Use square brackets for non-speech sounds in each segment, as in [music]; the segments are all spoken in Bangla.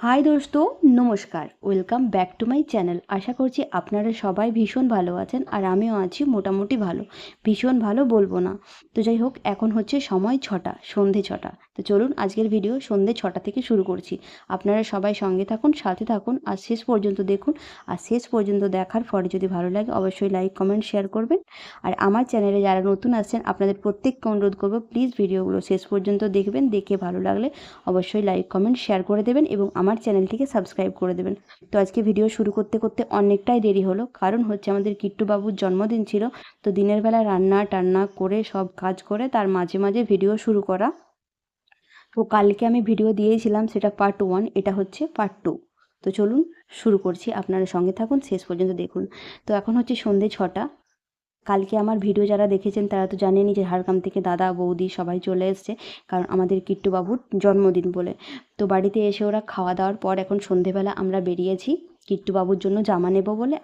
হাই দোস্ত, নমস্কার। Welcome back to my channel আশা করছি আপনারা সবাই ভীষণ ভালো আছেন আর আমিও আছি মোটামুটি ভালো। ভীষণ ভালো বলব না। তো যাই হোক, এখন হচ্ছে সময় ছটা, সন্ধে ছটা। তো চলুন আজকের ভিডিও সন্ধে ছটা থেকে শুরু করছি। আপনারা সবাই সঙ্গে থাকুন, সাথে থাকুন আর শেষ পর্যন্ত দেখুন। আর শেষ পর্যন্ত দেখার পরে যদি ভালো লাগে, অবশ্যই লাইক কমেন্ট শেয়ার করবেন। আর আমার চ্যানেলে যারা নতুন আসছেন, আপনাদের প্রত্যেককে অনুরোধ করব প্লিজ ভিডিওগুলো শেষ পর্যন্ত দেখবেন। দেখে ভালো লাগলে অবশ্যই লাইক কমেন্ট শেয়ার করে দেবেন এবং আমার চ্যানেলটিকে সাবস্ক্রাইব করে দেবেন। তো আজকে ভিডিও শুরু করতে করতে অনেকটাই দেরি হলো। কারণ হচ্ছে আমাদের কিট্টু বাবুর জন্মদিন ছিল। তো দিনের বেলা রান্না টান্না করে সব কাজ করে তার মাঝে মাঝে ভিডিও শুরু করা। তো কালকে আমি ভিডিও দিয়েছিলাম, সেটা পার্ট ওয়ান এটা হচ্ছে পার্ট টু তো চলুন শুরু করছি। আপনারা সঙ্গে থাকুন, শেষ পর্যন্ত দেখুন। তো এখন হচ্ছে সন্ধে ছটা। কালকে আমার ভিডিও যারা দেখেছেন তারা তো জানেনই যে ঝাড়গ্রাম থেকে দাদা, বৌদি সবাই চলে এসছে। কারণ আমাদের কিট্টুবাবুর জন্মদিন বলে। তো বাড়িতে এসে ওরা খাওয়া দাওয়ার পর এখন সন্ধেবেলা আমরা বেরিয়েছি কিট্টুবাবুর জন্য জামা নেব বলে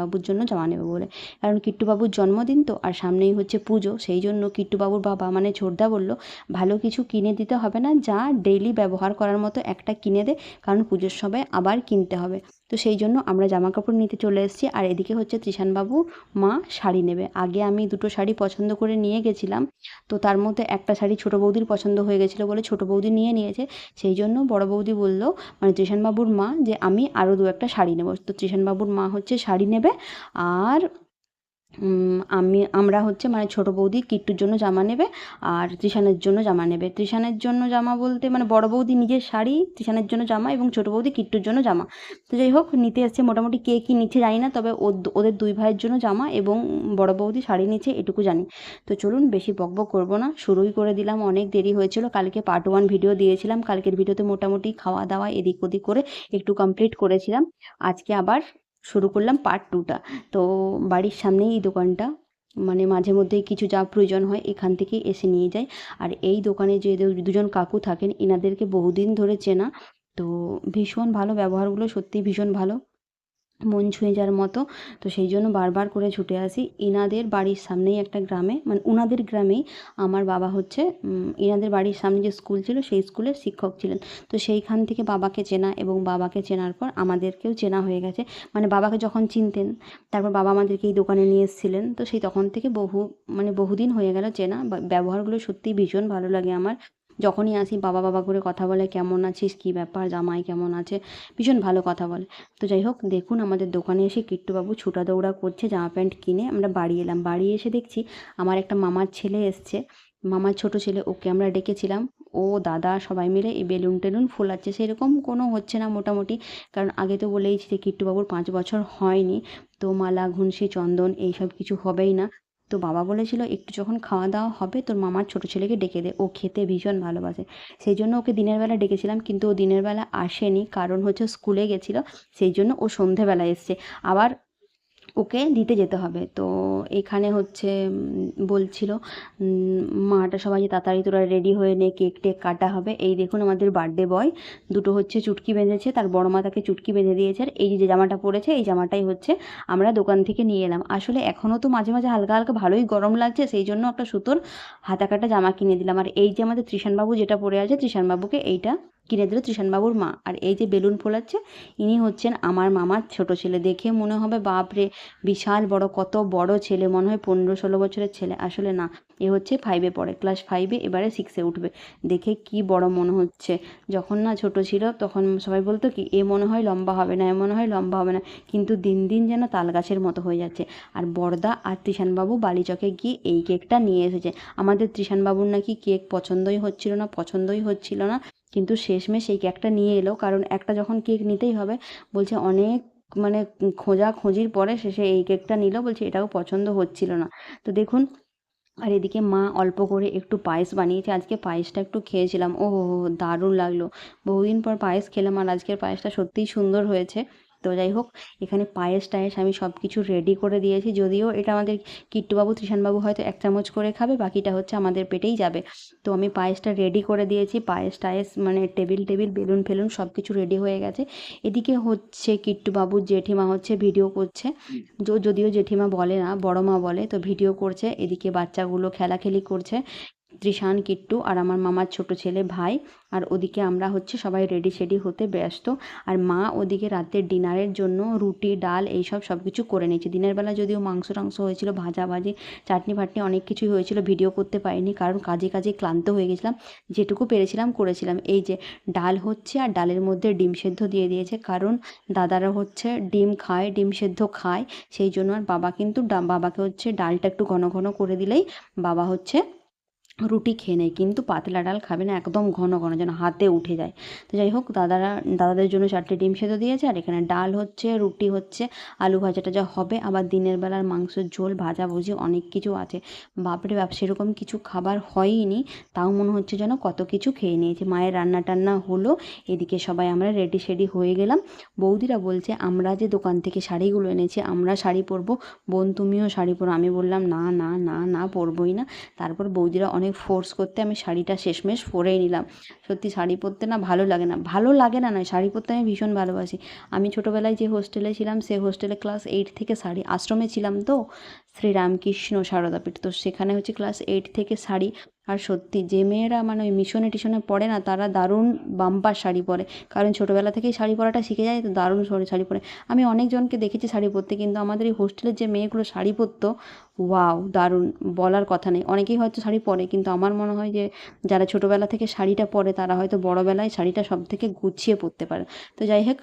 বাবুর জন্য জামা নেব বলে। কারণ কিট্টুবাবুর জন্মদিন তো, আর সামনেই হচ্ছে পুজো, সেই জন্য কিট্টুবাবুর বাবা মানে ছোটদা বলল, ভালো কিছু কিনে দিতে হবে না, যা ডেইলি ব্যবহার করার মতো একটা কিনে দে, কারণ পুজোর সময় আবার কিনতে হবে। তো সেই জন্য আমরা জামা কাপড় নিতে চলে এসেছি। আর এদিকে হচ্ছে ত্রিশানবাবু মা শাড়ি নেবে। আগে আমি দুটো শাড়ি পছন্দ করে নিয়ে গেছিলাম। তো তার মধ্যে একটা শাড়ি ছোটো বৌদির পছন্দ হয়ে গেছিল বলে ছোটো বৌদি নিয়ে নিয়েছে। সেই জন্য বড় বৌদি বলল মানে ত্রিশানবাবুর মা যে আমি আরও দু একটা শাড়ি নেব। তো ত্রিশানবাবুর মা হচ্ছে শাড়ি নেবে। আর আমি, আমরা হচ্ছে মানে ছোটো বৌদি কিট্টুর জন্য জামা নেবে আর তৃষানের জন্য জামা নেবে। তৃষানের জন্য জামা বলতে মানে বড় বৌদি নিজের শাড়ি, তৃষানের জন্য জামা এবং ছোটো বৌদি কিট্টুর জন্য জামা। তো যাই হোক, নিতে এসছে মোটামুটি কে কী নিচ্ছে জানি না, তবে ওদের দুই ভাইয়ের জন্য জামা এবং বড় বৌদি শাড়ি নিচ্ছে এটুকু জানি। তো চলুন বেশি বকবক করব না, শুরুই করে দিলাম, অনেক দেরি হয়েছিল। কালকে পার্ট ওয়ান ভিডিও দিয়েছিলাম, কালকের ভিডিওতে মোটামুটি খাওয়া দাওয়া এদিক ওদিক করে একটু কমপ্লিট করেছিলাম। আজকে আবার শুরু করলাম পার্ট টুটা তো বাড়ির সামনেই এই দোকানটা। মানে মাঝে মধ্যেই কিছু যা প্রয়োজন হয় এখান থেকে এসে নিয়ে যায়। আর এই দোকানে যে দুজন কাকু থাকেন, এনাদেরকে বহুদিন ধরে চেনা। তো ভীষণ ভালো ব্যবহারগুলো সত্যি ভীষণ ভালো। মন ছুঁয়ে যাওয়ার মতো। তো সেই জন্য বারবার করে ছুটে আসি। ইনাদের বাড়ির সামনেই একটা গ্রামে মানে উনাদের গ্রামেই আমার বাবা হচ্ছে ইনাদের বাড়ির সামনে যে স্কুল ছিল সেই স্কুলের শিক্ষক ছিলেন। তো সেইখান থেকে বাবাকে চেনা এবং বাবাকে চেনার পর আমাদেরকেও চেনা হয়ে গেছে। মানে বাবাকে যখন চিনতেন, তারপর বাবা আমাদেরকে এই দোকানে নিয়ে এসেছিলেন। তো সেই তখন থেকে বহু মানে বহুদিন হয়ে গেল চেনা। ব্যবহারগুলো সত্যিই ভীষণ ভালো লাগে আমার। যখনই আসি বাবা বাবা করে কথা বলে, কেমন আছিস? কী ব্যাপার? জামাই কেমন আছে? ভীষণ ভালো কথা বলে। তো যাই হোক, দেখুন আমাদের দোকানে এসে কিট্টুবাবু ছুটা দৌড়া করছে, জামা প্যান্ট কিনে আমরা বাড়ি এলাম। বাড়ি এসে দেখছি আমার একটা মামার ছেলে এসছে। মামার ছোট ছেলে, ওকে আমরা ডেকেছিলাম। ও, দাদা সবাই মিলে এই বেলুন টেলুন ফোলাচ্ছে। সেরকম কোনো হচ্ছে না মোটামুটি। কারণ আগে তো বলেইছি যে কিট্টুবাবুর পাঁচ বছর হয়নি। তো মালা, ঘুনসি, চন্দন, এইসব কিছু হবেই না। তো বাবা বলেছিল, একটু যখন খাওয়া দাওয়া হবে, তোর মামার ছোটো ছেলেকে ডেকে দে। ও খেতে ভীষণ ভালোবাসে। সেই জন্য ওকে দিনের বেলা ডেকেছিলাম, কিন্তু ও দিনের বেলা আসেনি। কারণ হচ্ছে স্কুলে গেছিল, সেই জন্য ও সন্ধেবেলা এসছে। আবার ওকে দিতে যেতে হবে। তো এখানে হচ্ছে বলছিল মাটা সবাই যে তাড়াতাড়ি তোরা রেডি হয়ে নে কেক টেক কাটা হবে। এই দেখুন আমাদের বার্থডে বয় দুটো হচ্ছে চুটকি বেঁধেছে, তার বড় মা তাকে চুটকি বেঁধে দিয়েছে। আর এই যে জামাটা পরেছে, এই জামাটাই হচ্ছে আমরা দোকান থেকে নিয়ে এলাম। আসলে এখনও তো মাঝে মাঝে হালকা হালকা ভালোই গরম লাগছে, সেই জন্য একটা সুতোর হাতা কাটা জামা কিনে দিলাম। আর এই যে আমাদের ত্রিশানবাবু যেটা পরে আছে ত্রিশানবাবুকে এইটা কিনে দিল ত্রিশানবাবুর মা। আর এই যে বেলুন ফোলাচ্ছে, ইনি হচ্ছেন আমার মামার ছোট ছেলে। দেখে মনে হবে, বাপরে, বিশাল বড়, কত বড় ছেলে। মনে হয় পনেরো ষোলো বছরের ছেলে। আসলে না, এ হচ্ছে ফাইভে পড়ে। ক্লাস ফাইভে এবারে সিক্সে উঠবে। দেখে কি বড় মনে হচ্ছে। যখন না ছোট ছিল, তখন সবাই বলতো কি, এ মনে হয় লম্বা হবে না, এ মনে হয় লম্বা হবে না। কিন্তু দিন দিন যেন তাল গাছের মতো হয়ে যাচ্ছে। আর বড়দা আর ত্রিশানবাবু বালিচকে গিয়ে এই কেকটা নিয়ে এসেছে। আমাদের ত্রিশানবাবুর নাকি কেক পছন্দই হচ্ছিল না, পছন্দই হচ্ছিল না। কিন্তু শেষমেশ সেই কেকটা নিয়ে এলো, কারণ একটা যখন কেক নিতেই হবে, বলছে অনেক মানে খোঁজা খোঁজির পরে শেষে এই কেকটা নিল, বলছে এটাও পছন্দ হচ্ছিল না। তো দেখুন, আর এদিকে মা অল্প করে একটু পায়েস বানিয়েছে, আজকে পায়েসটা একটু খেয়েছিলাম ও দারুণ লাগল। বহুদিন পর পায়েস খেলাম, আর আজকের পায়েসটা সত্যিই সুন্দর হয়েছে। তো যাই হোক এখানে পায়েস টায়েস আমি সব কিছু রেডি করে দিয়েছি। যদিও এটা আমাদের কিট্টুবাবু ত্রিশানবাবু হয়তো এক চামচ করে খাবে বাকিটা হচ্ছে আমাদের পেটেই যাবে। তো আমি পায়েসটা রেডি করে দিয়েছি। পায়েস টায়েস মানে টেবিল টেবিল বেলুন ফেলুন সব কিছু রেডি হয়ে গেছে। এদিকে হচ্ছে কিট্টুবাবুর জেঠিমা হচ্ছে ভিডিও করছে। যদিও জেঠিমা বলে না বড় মা বলে তো ভিডিও করছে। এদিকে বাচ্চাগুলো খেলাখেলি করছে। ত্রিশান কিট্টু আর আমার মামার ছোট ছেলে ভাই। আর ওদিকে আমরা হচ্ছে সবাই রেডি সেডি হতে ব্যস্ত। আর মা ওদিকে রাতের ডিনারের জন্য রুটি, ডাল এইসব সব কিছু করে নিয়েছে। দিনের বেলা যদিও মাংস টাংস হয়েছিল, ভাজা ভাজি, চাটনি ফাটনি অনেক কিছুই হয়েছিল ভিডিও করতে পারিনি কারণ কাজে কাজে ক্লান্ত হয়ে গেছিলাম। যেটুকু পেরেছিলাম করেছিলাম। এই যে ডাল হচ্ছে আর ডালের মধ্যে ডিম সেদ্ধ দিয়ে দিয়েছে কারণ দাদারা হচ্ছে ডিম খায়, ডিম সেদ্ধ খায়। সেই জন্য আর বাবা কিন্তু বাবাকে হচ্ছে ডালটা একটু ঘন ঘন করে দিলেই বাবা হচ্ছে রুটি খেয়ে নেয়, কিন্তু পাতলা ডাল খাবে না, একদম ঘন ঘন যেন হাতে উঠে যায়। তো যাই হোক, দাদারা, দাদাদের জন্য চারটে ডিম সেদ্ধ দিয়েছে, আর এখানে ডাল হচ্ছে, রুটি হচ্ছে, আলু ভাজাটা যা হবে। আবার দিনের বেলার মাংসের ঝোল, ভাজা ভুজি, অনেক কিছু আছে। বাপরে বাপ, সেরকম কিছু খাবার হয়ইনি, তাও মনে হচ্ছে যেন কত কিছু খেয়ে নিয়েছে। মায়ের রান্না টান্না হলো, এদিকে সবাই আমরা রেডি সেডি হয়ে গেলাম। বৌদিরা বলছে, আমরা যে দোকান থেকে শাড়িগুলো এনেছি, আমরা শাড়ি পরবো। বোন তুমিও শাড়ি পরো। আমি বললাম, না না না না, পরবই না। তারপর বৌদিরা অনেক ফোর্স করতে আমি শাড়িটা শেষমেশ পরেই নিলাম। সত্যি শাড়ি পরতে না ভালো লাগে না। ভালো লাগে না নয় শাড়ি পরতে আমি ভীষণ ভালোবাসি। আমি ছোটোবেলায় যে হোস্টেলে ছিলাম, সে হোস্টেলে ক্লাস এইট থেকে শাড়ি, আশ্রমে ছিলাম তো, শ্রীরামকৃষ্ণ সারদাপীঠ তো সেখানে হচ্ছে ক্লাস এইট থেকে শাড়ি আর সত্যি, যে মেয়েরা মানে ওই মিশনে টিশনে পড়ে না, তারা দারুণ বাম্পার শাড়ি পরে। কারণ ছোটোবেলা থেকেই শাড়ি পরাটা শিখে যায়, তো দারুণ শাড়ি- পরে। আমি অনেকজনকে দেখেছি শাড়ি পরতে, কিন্তু আমাদের এই হোস্টেলের যে মেয়েগুলো শাড়ি পরতো, ওয়াও, দারুণ, বলার কথা নেই। অনেকেই হয়তো শাড়ি পরে, কিন্তু আমার মনে হয় যে যারা ছোটোবেলা থেকে শাড়িটা পরে, তারা হয়তো বড়োবেলায় শাড়িটা সব থেকে গুছিয়ে পরতে পারে। তো যাই হোক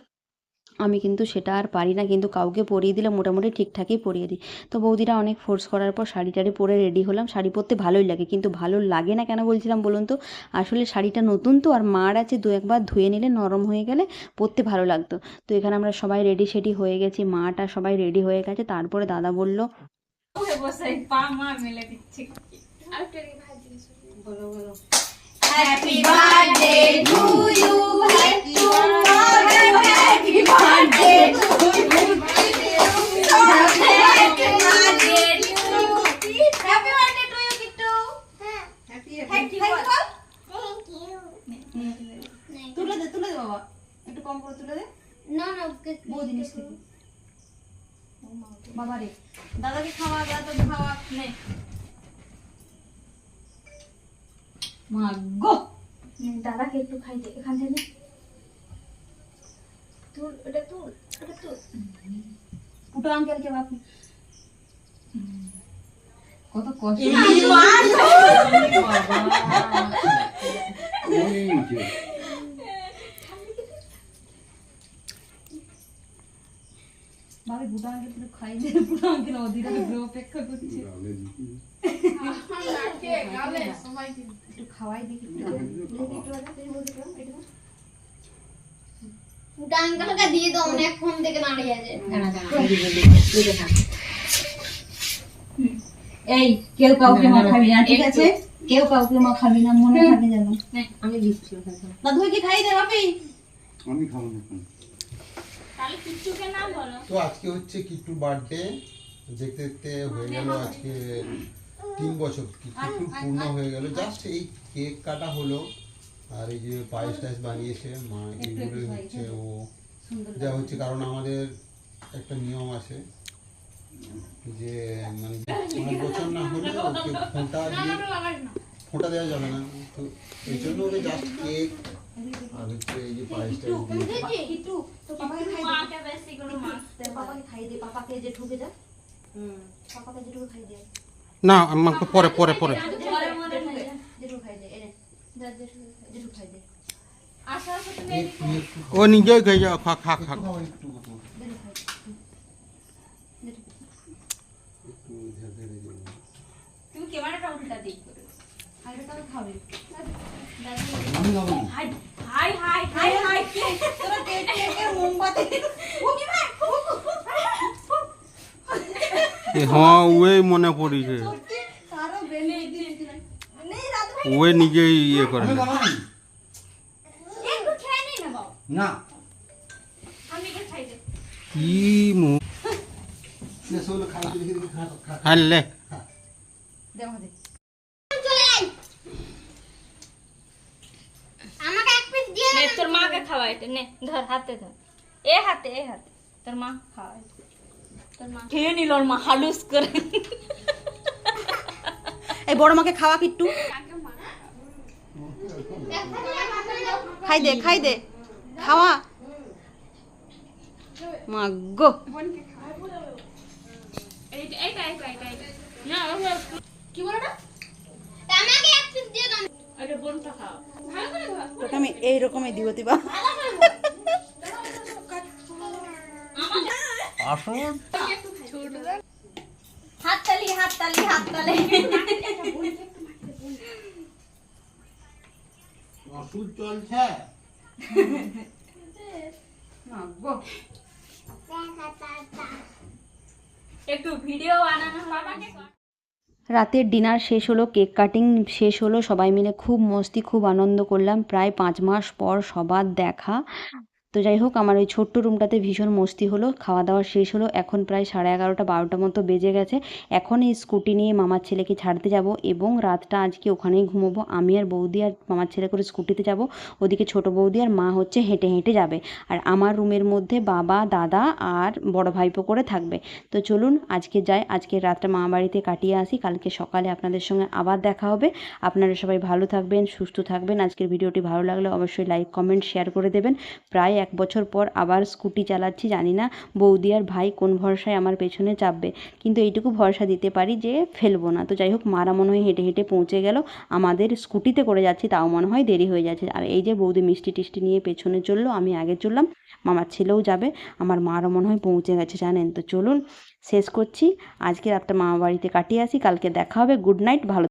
আমি কিন্তু সেটা আর পারি না কিন্তু কাউকে পরিয়ে দিলে মোটামুটি ঠিকঠাকই পরিয়ে দিই। তো বৌদিরা অনেক ফোর্স করার পর শাড়ি টাড়ি পরে রেডি হলাম। শাড়ি পরতে ভালোই লাগে কিন্তু ভালো লাগে না কেন বলছিলাম বলুন তো? আসলে শাড়িটা নতুন তো আর মার আছে দু একবার ধুয়ে নিলে নরম হয়ে গেলে পরতে ভালো লাগতো। তো এখানে আমরা সবাই রেডি সেডি হয়ে গেছি মাটা সবাই রেডি হয়ে গেছে। তারপরে দাদা বলল বসে বসে পা মা মেলে দিচ্ছে। বলো বলো। Happy birthday to you happy happy birthday to you happy birthday to happy birthday to you Kittu thank you তুলে দে তুলে দে বাবা একটু কম করে তুলে দে No, no, because বউ জিনিস থেকে বাবা রে দাদাকে খাওয়া দাদাকে খাওয়া নে মা গো দাদাকে একটু খাই দে এখান থেকে তুল ওটা তুল ওটা তুল পুটো আঙ্কেলকে বাপি কত কষ্ট। বাবা বুটো খাই দে বুটো আঙ্কেল অধীর আগ্রহ অপেক্ষা করছে একটু খাওয়াই দেখি ডাঙ্গালকা দিয়ে দাও অনেক থেকে দাঁড়িয়ে আছে এই কেউ কাউকে মা খাবি না ঠিক আছে? কেউ কাউকে মা খাবি না মনে থাকে যেন আমি দিচ্ছি দাদু কি খাই দে আমি খাব না। তো আজকে হচ্ছে কিট্টু বার্থডে দেখতে দেখতে হয়ে গেল আজকে তিন বছর কিট্টু পূর্ণ হয়ে গেল জাস্ট এই কেক কাটা হলো আর এই যে পায়েস বানিয়েছে মা এইগুলোই হচ্ছে ও যা হচ্ছে কারণ আমাদের একটা নিয়ম আছে যে মানে পাঁচ বছর না হলে ওকে ফোঁটা দিয়ে ফোঁটা দেওয়া যাবে না তো এই জন্য ওকে জাস্ট কেক আর হচ্ছে এই যে পায়েস টায়েস তো পাপাকে খাই দে তো পাপাকে খাই দে পাপাকে যে ঠুকে যা পাপাকে যে ঠুকে খাই দে না আমাকে পরে পরে পরে। খাই খাই ও নিজেই খেয়ে যাও খা খা খা। তুমি ক্যামেরাটা উল্টা দিক করে। আর এটা খাবে আমি খাব না। Hi hi hi hi hi তোরা কেক কেকের মোমবাতি ও কি ভাই এ হ্যাঁ ওই মনে পড়িছে। ওই নিজেই ইয়ে করে না। কে খাই দে কি মু খাই দেখি দেখি খা খা হারলে দেও দে চলে আয় আমাকে এক পিস দিয়ে নে তোর মাকে খাওয়া এটা নে ধর হাতে ধর। এ হাতে এ হাতে। তোর মা খাওয়া তোর মা খেয়ে নিল ওর মা? হালুস করে। [laughs] এই বড় মাকে খাওয়া কিট্টু খাই দে খাই দে। খাওয়া। কি বলো খাও। তোকে আমি এইরকমই দিব দিবা। আসুন হাততালি হাততালি হাততালি ওষুধ চলছে? একটু ভিডিও বানানো বাবাকে রাতের ডিনার শেষ হলো কেক কাটিং শেষ হলো সবাই মিলে খুব মস্তি খুব আনন্দ করলাম। প্রায় পাঁচ মাস পর সবার দেখা। তো যাই হোক, আমার ওই ছোট্ট রুমটাতে ভীষণ মস্তি হলো। খাওয়া দাওয়া শেষ হলো। এখন প্রায় সাড়ে এগারোটা, বারোটা মতো বেজে গেছে। এখন এই স্কুটি নিয়ে মামার ছেলেকে ছাড়তে যাব এবং রাতটা আজকে ওখানেই ঘুমোবো। আমি আর বৌদি আর মামার ছেলে করে স্কুটিতে যাব। ওদিকে ছোট বৌদি আর মা হচ্ছে হেঁটে হেঁটে যাবে। আর আমার রুমের মধ্যে বাবা, দাদা আর বড় ভাইপো করে থাকবে। তো চলুন, আজকে যাই। আজকে রাতটা মা বাড়িতে কাটিয়ে আসি। কালকে সকালে আপনাদের সঙ্গে আবার দেখা হবে। আপনারা সবাই ভালো থাকবেন, সুস্থ থাকবেন। আজকের ভিডিওটি ভালো লাগলে অবশ্যই লাইক, কমেন্ট, শেয়ার করে দেবেন। প্রায় এক বছর পর আবার স্কুটি চালাচ্ছি, জানি না বৌদি আর ভাই কোন ভরসায় আমার পেছনে চাপবে। কিন্তু এইটুকু ভরসা দিতে পারি যে ফেলব না। তো যাই হোক, মারা মনে হয় হেঁটে হেঁটে পৌঁছে গেল। আমাদের স্কুটিতে করে যাচ্ছি, তাও মনে হয় দেরি হয়ে যাচ্ছে। আর এই যে বৌদি মিষ্টি টিষ্টি নিয়ে পেছনে চলল, আমি আগে চললাম, মামার ছেলেও যাবে, আমার মারও মনে হয় পৌঁছে গেছে, জানেন তো। চলুন, শেষ করছি। আজকে রাতটা মামা বাড়িতে কাটিয়ে আসি, কালকে দেখা হবে, গুড নাইট, ভালো